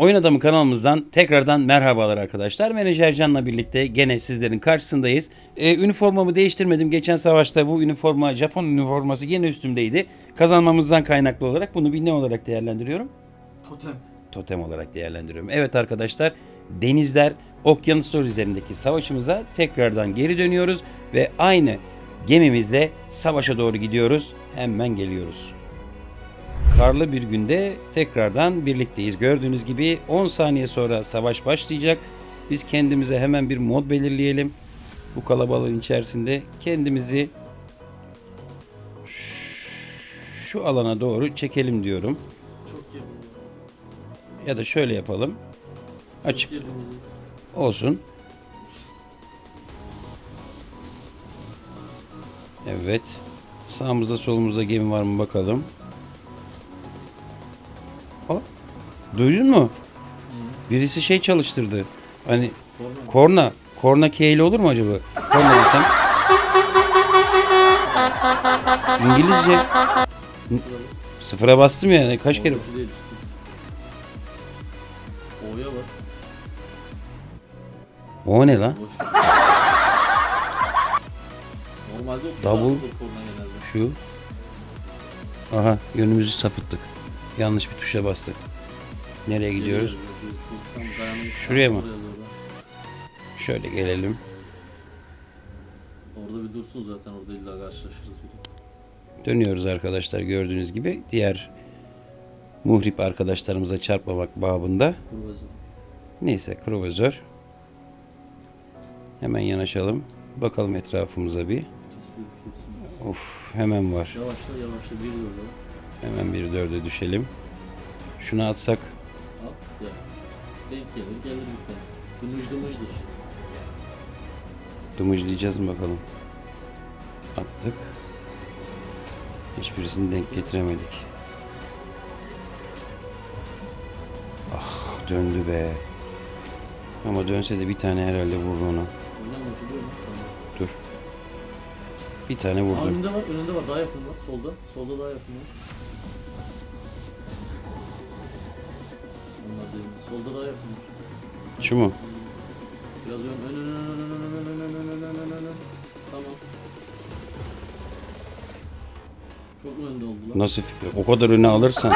Oyun Adamı kanalımızdan tekrardan merhabalar arkadaşlar. Menajer Can'la birlikte gene sizlerin karşısındayız. Ee, üniformamı değiştirmedim. Geçen savaşta bu üniforma Japon üniforması gene üstümdeydi. Kazanmamızdan kaynaklı olarak bunu bir ne olarak değerlendiriyorum? Totem. Totem olarak değerlendiriyorum. Evet arkadaşlar denizler, okyanuslar üzerindeki savaşımıza tekrardan geri dönüyoruz ve aynı gemimizle savaşa doğru gidiyoruz. Hemen geliyoruz. Karlı bir günde tekrardan birlikteyiz. Gördüğünüz gibi 10 saniye sonra savaş başlayacak. Biz kendimize hemen bir mod belirleyelim. Bu kalabalığın içerisinde kendimizi şu alana doğru çekelim diyorum. Ya da şöyle yapalım. Açık olsun. Evet. Sağımızda solumuzda gemi var mı bakalım. Duydun mu? Birisi şey çalıştırdı. Hani Korna. korna. Keyle olur mu acaba? Korna desem. İngilizce. N- Sıfıra bastım ya. Kaç kere? Oradaki değil, üstteki. O'ya bak. O ne lan? Boş. Normalde 30 Double. Double. korna genelde. Şu. Aha yönümüzü sapıttık. Yanlış bir tuşa bastık. Nereye gidiyoruz? Şuraya mı? Şöyle gelelim. Orada bir dursun zaten orada illa karşılaşırız bir. Dönüyoruz arkadaşlar gördüğünüz gibi. Diğer muhrip arkadaşlarımıza çarpmamak babında. Neyse kruvazör. Hemen yanaşalım. Bakalım etrafımıza bir. Of hemen var. Yavaşla yavaşla bir yolda. Hemen bir dörde düşelim. Şunu atsak Ya. Denk gelir gelir bir tanesi. Dımıç dımıçdır. dımıclayacağız mı bakalım. Attık. Hiçbirisini denk getiremedik. Ah döndü be. Ama dönse de bir tane herhalde vurur sana? Dur. Bir tane Aa, vurdu. önünde var önünde var daha yakın var. Solda. Solda daha yakın var. Solda daha yakın. Şu mu? Biraz ön ön ön ön ön ön ön ön ön ön ön ön ön. Tamam. Çok mu önde oldular? Nasıl o kadar öne alırsan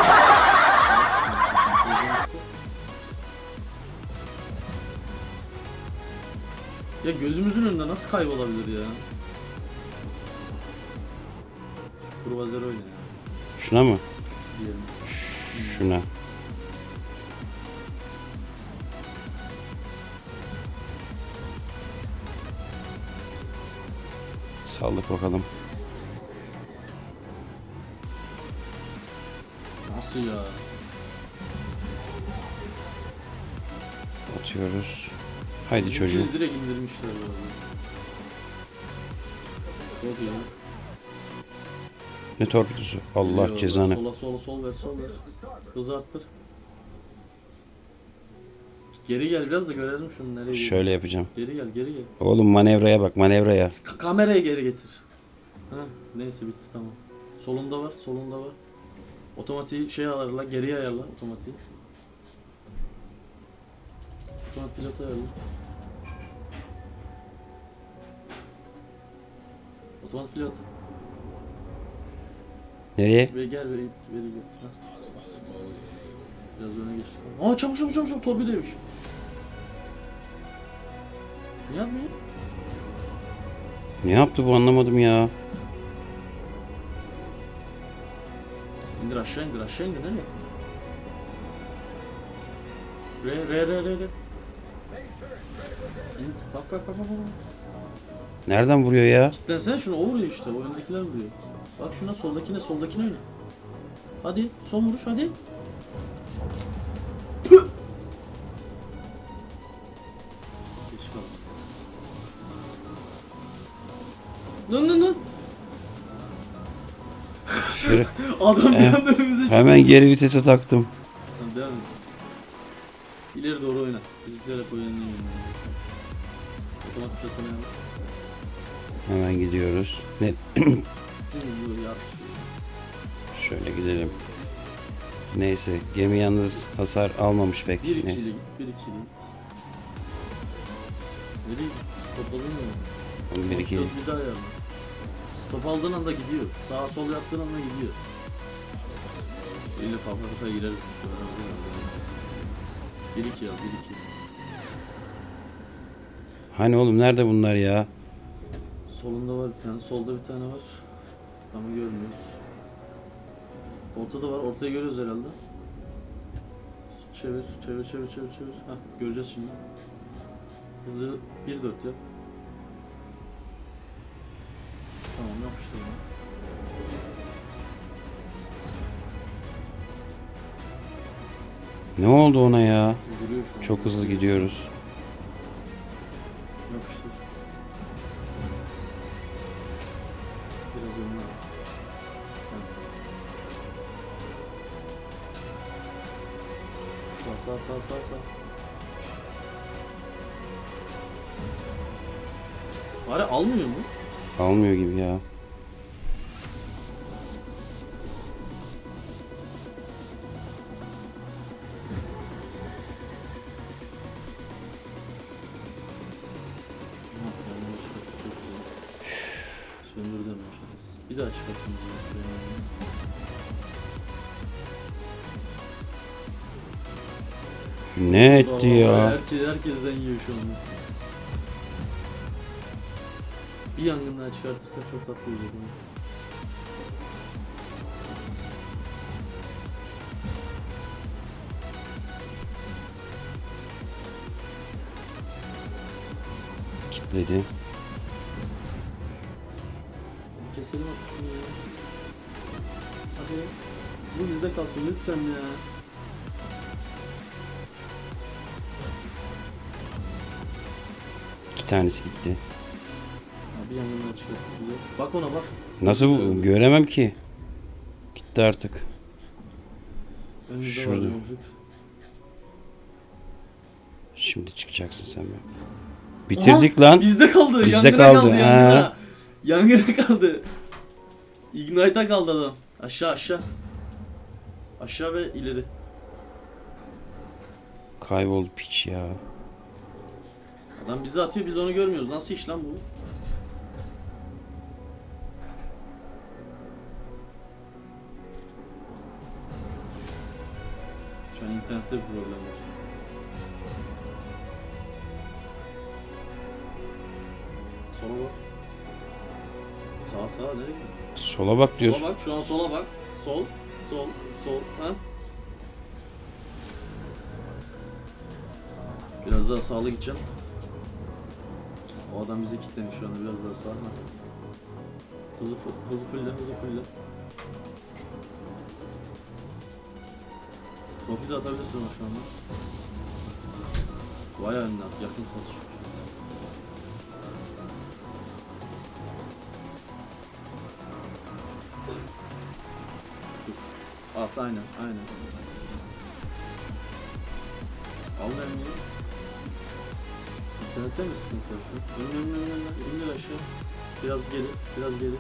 Ya gözümüzün önünde nasıl kaybolabilir ya? Şu Kruvazör öyle ya. şuna mı? Diyelim. Şuna. Saldık bakalım. Nasıl ya? Atıyoruz. Haydi Bizimkileri çocuğum. Direkt indirmişler iyi. Ne torpidosu? Allah Geliyor. cezanı. Sola sola sol ver sol ver. Hız arttır. Geri gel biraz da görelim şunu nereye gidiyor. Şöyle yapacağım. Geri gel geri gel. Oğlum manevraya bak manevraya. Ka- kamerayı geri getir. Ha, neyse bitti tamam. Solunda var solunda var. Otomatiği şey ayarla geriye ayarla otomatiği. Otomatik pilot ayarla. Otomatik pilot. Nereye? Ve gel veri veri gel. Ha. Biraz öne geç. Aa çabuk çabuk çabuk çabuk torpideymiş. Ne yaptı bu anlamadım ya. İndir aşağı indir aşağı indir nereye? Re re re re re. İn, Bak bak bak bak bak. Nereden vuruyor ya? Densene şunu o vuruyor işte o öndekiler vuruyor. Bak şuna soldakine soldakine oyna. Hadi son vuruş hadi. Dön dön dön. Şöyle Adam bir anda önümüze çıktı. hemen geri vitese taktım. Tamam devam et. İleri doğru oyna. Bizimkiler hep oynanıyor. Otomatik pilot oynayalım. Hemen gidiyoruz. Ne? Şöyle gidelim. Neyse gemi yalnız hasar almamış pek. 1 2 Ne? git. 1 2 ile git. Nereye git? Stop alın mı? Bir iki. Bir daha ayarla. Stop aldığın anda gidiyor. Sağa sol yaptığın anda gidiyor. Eyle kafa kafa gireriz. 1 2 yap 1 2. Hani oğlum nerede bunlar ya? Solunda var bir tane, solda bir tane var. Ama görmüyoruz. Ortada var, ortayı görüyoruz herhalde. Çevir, çevir, çevir, çevir, çevir. Hah, göreceğiz şimdi. Hızı 1 4 yap. Tamam, yapıştır onu. Ne oldu ona ya? Duruyor şu an. Çok hızlı gidiyoruz. Yapıştır. Biraz önüne al. Heh. Sağ sağ sağ sağ sağ. Bari almıyor mu? Almıyor gibi ya. Bir daha çıkartın. Ne etti ya? Herkes, herkesten yiyor şu anda. Bir yangın daha çıkartırsak çok tatlı olacak. ama. Kitledi. Keselim artık şunu ya. Hadi. Bu bizde kalsın lütfen ya. İki tanesi gitti. Bir. Bak ona bak. Nasıl bu? Göremem ki. Gitti artık. Önümüzde Şurada. var. Şimdi çıkacaksın sen be. Bitirdik lan. Bizde kaldı. Bizde yangına kaldı, kaldı. ha. Yangına. Yangına kaldı. Ignite'a kaldı adam. Aşağı aşağı. Aşağı ve ileri. Kayboldu piç ya. Adam bizi atıyor biz onu görmüyoruz. Nasıl iş lan bu? An internette bir problem var. Sola bak. Sağa sağa nereye gidiyor? Sola bak diyor. Sola bak şu an sola bak. Sol, sol, sol. Ha? Biraz daha sağlı gideceğim. O adam bizi kilitlemiş şu anda biraz daha sağa. Ha. Hızı, hızı fulle, hızı fulle. Topu da atabilirsin ama şu anda. Vay önüne at, yakın satış. At aynen, aynen. Al mermiyi. İnternette mi sıkıntı var şu? Ön ön ön ön ön aşağı. Biraz geri, biraz geri.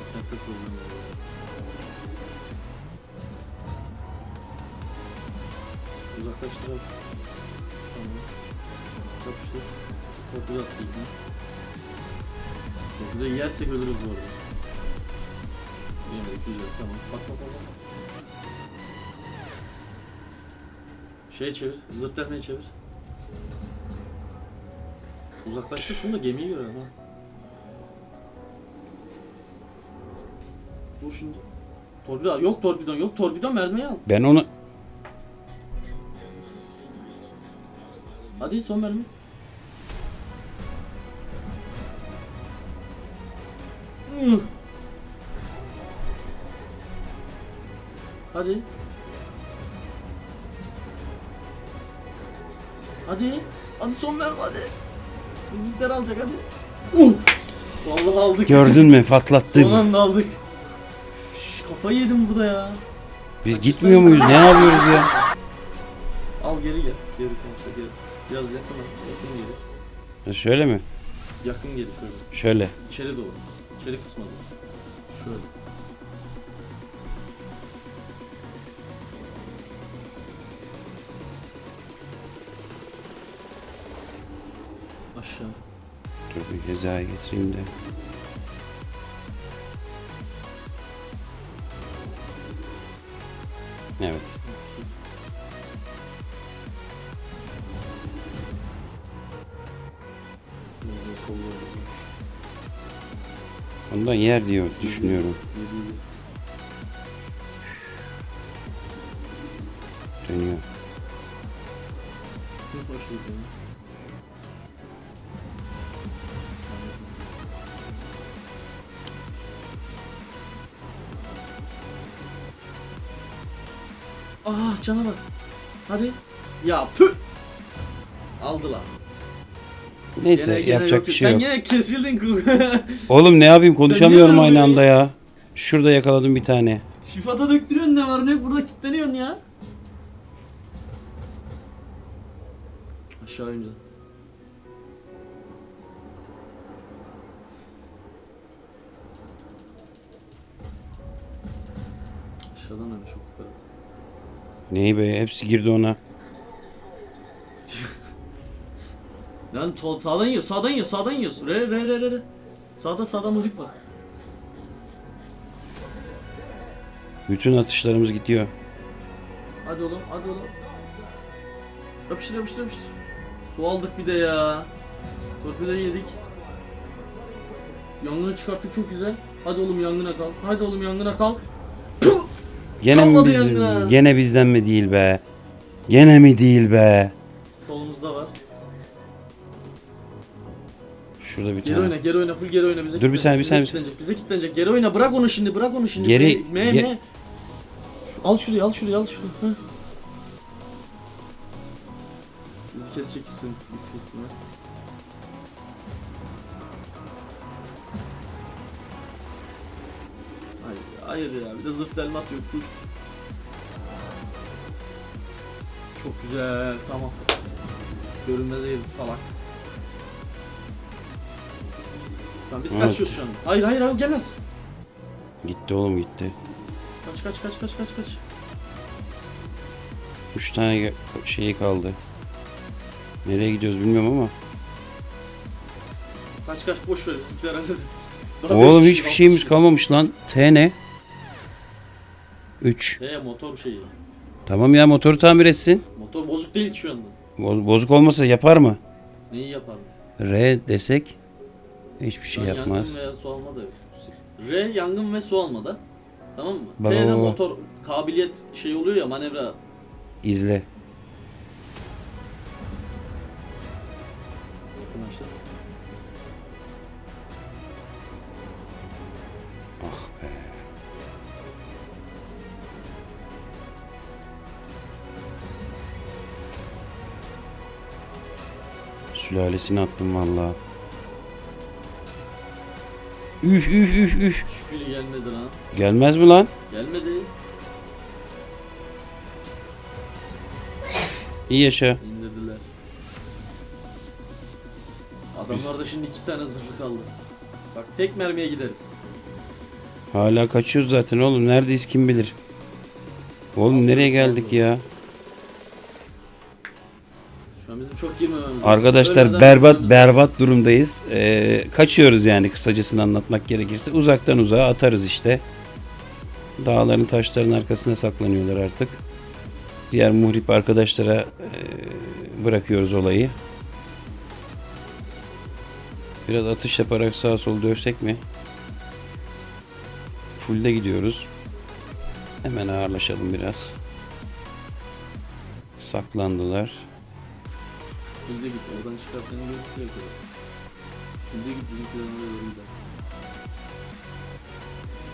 İnternette problem var. Uzaklaştır abi. Tamam. Yapıştır. Topu at ilgini. Topu da yersek ölürüz bu arada. Yemedik güzel tamam. Bak bak bak. Şey çevir, zırtlatmaya çevir. Uzaklaştı şunu da gemiyi görelim ha. Vur şimdi. Torpido yok torpidon yok torpidon mermiyi al. Ben onu Hadi son mermi. Hadi. Hadi. Hadi son mermi hadi. Bizimkiler alacak hadi. Uh. Vallahi aldık. gördün mü Son patlattım. anda aldık. Şş, kafayı yedim burada ya. Biz gitmiyor muyuz? Ne yapıyoruz ya? Geri kanka geri. Biraz yakın, yakın geri. E, şöyle mi? Yakın geri şöyle. Şöyle. İçeri doğru. İçeri kısmına doğru. Şöyle. Aşağı. Dur bir cezayı getireyim de. Evet. Yer diyor düşünüyorum. Dönüyor. Ah cana bak. Hadi. Ya püh. Aldı lan. Neyse Gene- gene yapacak yok. bir şey Sen yok. gene kesildin. Oğlum ne yapayım konuşamıyorum aynı anda ya. Şurada yakaladım bir tane. Şifata döktürüyorsun ne var ne yok burada kilitleniyorsun ya. Aşağı ince. Aşağıdan öyle çok. Neyi be hepsi girdi ona. Lan sol, sağdan yiyor, sağdan yiyor, sağdan yiyor. Re re re re re. Sağda sağda mırık var. Bütün atışlarımız gidiyor. Hadi oğlum, hadi oğlum. Yapıştır yapıştır yapıştır. Su aldık bir de ya. Torpido yedik. Yangını çıkarttık çok güzel. Hadi oğlum yangına kal. Hadi oğlum yangına kal. Puh! Gene mi Kalmadı bizim? yangına. Gene bizden mi değil be? Gene mi değil be? Solumuzda var. Şurada bir Geri tane. oyna, geri oyna, full geri oyna. Bize Dur bir saniye, bir saniye. Bize kitlenecek, bize kitlenecek. Geri oyna, bırak onu şimdi, bırak onu şimdi. Geri- Me, me, ge- me. Şu- Al şurayı, al şurayı, al şurayı. Heh. Bizi kesecek yüksek, yüksek ihtimal. Hayır, hayır ya, bir de zırt delme atıyor, kuş. Çok güzel, tamam. Görünmeze girdi salak. Tamam biz Evet. kaçıyoruz şu an. Hayır hayır hayır gelmez. Gitti oğlum gitti. Kaç kaç kaç kaç kaç kaç. Üç tane ge- şeyi kaldı. Nereye gidiyoruz bilmiyorum ama. Kaç kaç boş ver bizimkiler halleder. Daha Oğlum beş hiçbir kişi şeyimiz kalmış. kalmamış lan. T ne? 3. He motor şeyi. Tamam ya motoru tamir etsin. Motor bozuk değil şu anda. Boz- bozuk olmasa yapar mı? Neyi yapar mı? R desek hiçbir şey an yapmaz. Yangın veya su almada. R yangın ve su almada. Tamam mı? Baba, T'de baba. motor kabiliyet şey oluyor ya manevra. İzle. Ah be. Sülalesini attım valla. Üf üf üf üf. Hiçbiri gelmedi lan. Gelmez mi lan? Gelmedi. İyi yaşa. İndirdiler. Adamlarda şimdi iki tane zırhlı kaldı. Bak tek mermiye gideriz. Hala kaçıyoruz zaten oğlum. Neredeyiz kim bilir. Oğlum nereye geldik ya? Şu an bizim çok girmememiz lazım. Arkadaşlar Ölmeden berbat girmemiz berbat durumdayız. Ee, kaçıyoruz yani kısacasını anlatmak gerekirse. Uzaktan uzağa atarız işte. Dağların taşların arkasına saklanıyorlar artık. Diğer muhrip arkadaşlara e, bırakıyoruz olayı. Biraz atış yaparak sağa sol dövsek mi? Full'de gidiyoruz. Hemen ağırlaşalım biraz. Saklandılar. Şimdi git oradan çıkar seni götürüyor kadar. Şimdi git bizimkilerin oraya doğru gider.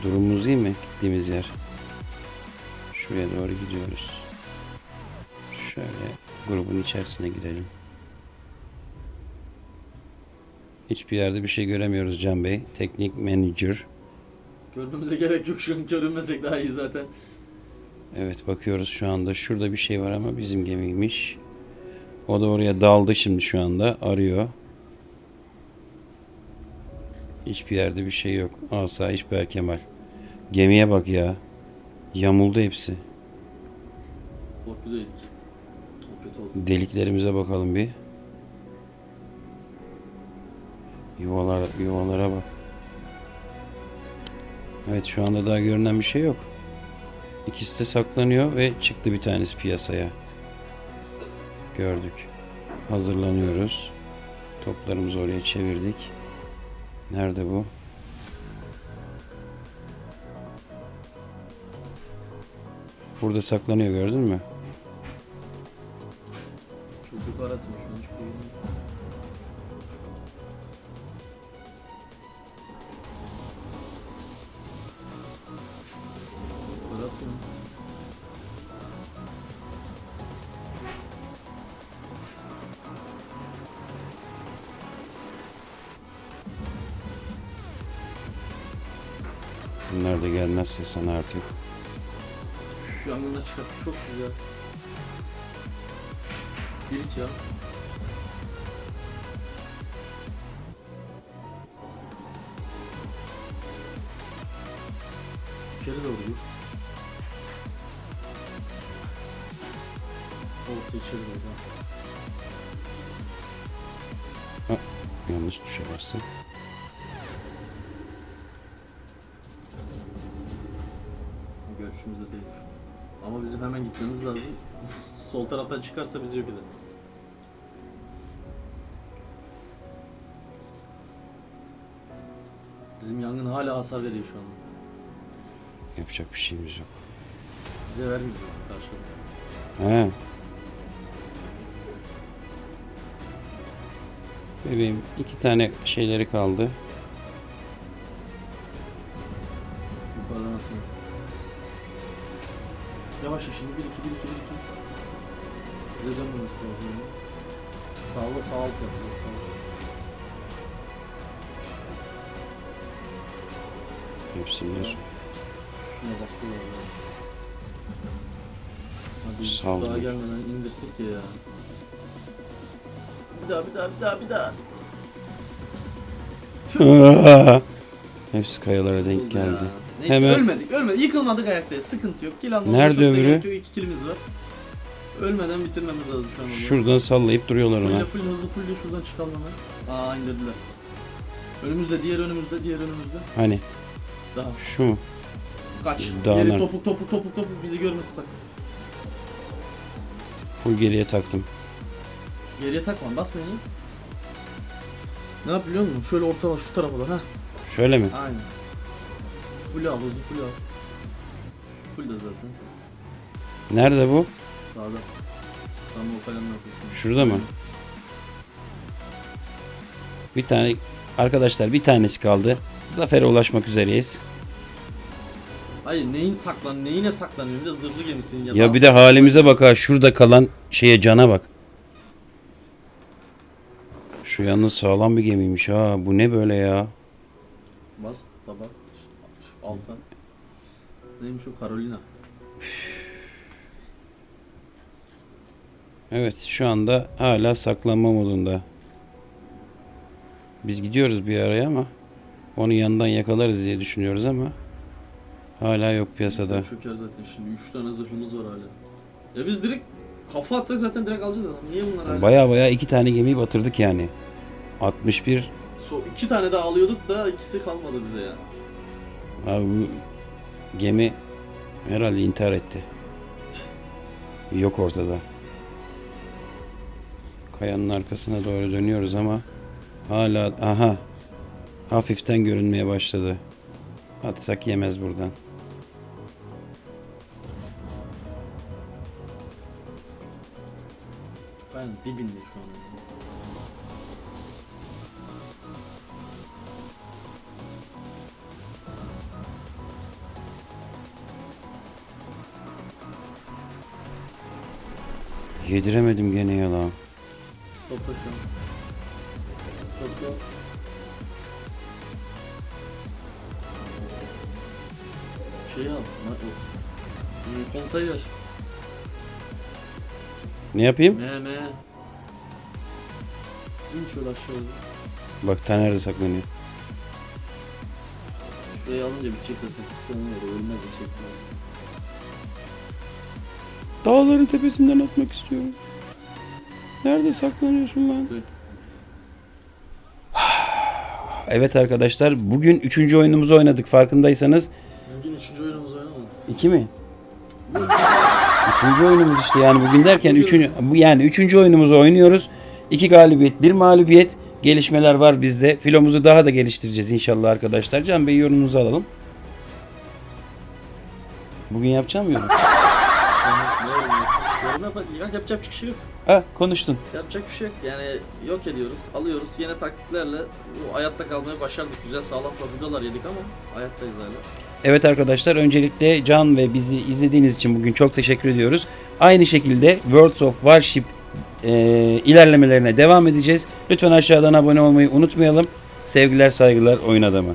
Durumumuz iyi mi? Gittiğimiz yer. Şuraya doğru gidiyoruz. Şöyle grubun içerisine girelim. Hiçbir yerde bir şey göremiyoruz Can Bey. Teknik manager. Görmemize gerek yok şu an görünmesek daha iyi zaten. Evet bakıyoruz şu anda. Şurada bir şey var ama bizim gemiymiş. O da oraya daldı şimdi şu anda. Arıyor. Hiçbir yerde bir şey yok. Asayiş Berkemal. Gemiye bak ya. Yamuldu hepsi. Deliklerimize bakalım bir. Yuvalar, yuvalara bak. Evet şu anda daha görünen bir şey yok. İkisi de saklanıyor ve çıktı bir tanesi piyasaya. Gördük. Hazırlanıyoruz. Toplarımızı oraya çevirdik. Nerede bu? Burada saklanıyor gördün mü? Çocuk aratıyor şu an Bunlar da gelmezse sana artık. Şu yangında çıkarttı çok güzel. Girit ya. Görüşümüzde değil. Ama bizim hemen gitmemiz lazım. Sol taraftan çıkarsa bizi yok eder. Bizim yangın hala hasar veriyor şu anda. Yapacak bir şeyimiz yok. Bize vermiyor karşılık. He. Bebeğim iki tane şeyleri kaldı. Ya şimdi 1 2 1 2 1 2. Bize dönmemesi lazım. yani. Sağla sağ alt yapacağız. Sağ alt. Hepsini bir- Şuna basıyorlar ya. Hadi Sağ daha gelmeden indirsek ya. Bir daha bir daha bir daha bir daha. Hepsi kayalara denk Oldu ya. Neyse Hemen- ölmedik ölmedik yıkılmadık ayaktayız sıkıntı yok. Kill almamıza Nerede çok da öbürü? gerek yok. İki killimiz var. Ölmeden bitirmemiz lazım şu an. onu. Şuradan sallayıp duruyorlar Fulle ona. fulle hızlı fulle şuradan çıkalım hemen. Aa indirdiler. Önümüzde diğer önümüzde diğer önümüzde. Hani Daha şu mu? kaç. Dağlar. Geri topuk topuk topuk topuk bizi görmesin sakın. Full geriye taktım. Geriye takma basmayın. iyi. Ne yap biliyor musun? Şöyle ortala şu tarafa doğru. Heh. Şöyle mi? Aynen. Full al hızlı full al. Full de zaten. Nerede bu? Sağda. Tam o kalemle yapıyorsun. Şurada mı? Bir tane arkadaşlar bir tanesi kaldı. Zafer'e ulaşmak üzereyiz. Hayır neyin saklan, neyine saklanıyor? Bir de zırhlı gemisin ya. Ya bir de halimize bak ha şurada kalan şeye cana bak. Şu yalnız sağlam bir gemiymiş ha. Bu ne böyle ya? Bas tabak. Altan. Neymiş o? Carolina. Evet şu anda hala saklanma modunda. Biz gidiyoruz bir araya ama onu yandan yakalarız diye düşünüyoruz ama hala yok piyasada. Çöker zaten şimdi. 3 tane zırhlımız var hala. Ya biz direkt kafa atsak zaten direkt alacağız adam. Niye bunlar hala? Baya baya iki tane gemiyi batırdık yani. 61 So, iki tane daha alıyorduk da ikisi kalmadı bize ya. Abi bu gemi herhalde intihar etti. Yok ortada. Kayanın arkasına doğru dönüyoruz ama hala aha hafiften görünmeye başladı. Atsak yemez buradan. Ben dibinde şu an. Yediremedim gene yalan. Stopla şu an. Stopla. Şey al. Kontayı ver. Ne yapayım? Me me. İn şöyle aşağıya. Bak Taner de saklanıyor. Şurayı alınca bitecek zaten. Ver ölmez bir şekilde. Dağların tepesinden atmak istiyorum. Nerede saklanıyorsun lan? Evet arkadaşlar bugün üçüncü oyunumuzu oynadık farkındaysanız. Bugün üçüncü oyunumuzu oynamadık. İki mi? Üçüncü oyunumuz işte yani bugün derken üçüncü, yani üçüncü oyunumuzu oynuyoruz. İki galibiyet, bir mağlubiyet. Gelişmeler var bizde. Filomuzu daha da geliştireceğiz inşallah arkadaşlar. Can Bey yorumunuzu alalım. Bugün yapacağım yorum. Yorum yap ya yapacak bir şey yok. Ha konuştun. Yapacak bir şey yok. Yani yok ediyoruz, alıyoruz. Yine taktiklerle bu hayatta kalmayı başardık. Güzel sağlam fabrikalar yedik ama hayattayız hala. Evet arkadaşlar öncelikle Can ve bizi izlediğiniz için bugün çok teşekkür ediyoruz. Aynı şekilde Worlds of Warship e, ilerlemelerine devam edeceğiz. Lütfen aşağıdan abone olmayı unutmayalım. Sevgiler saygılar oyun adamı.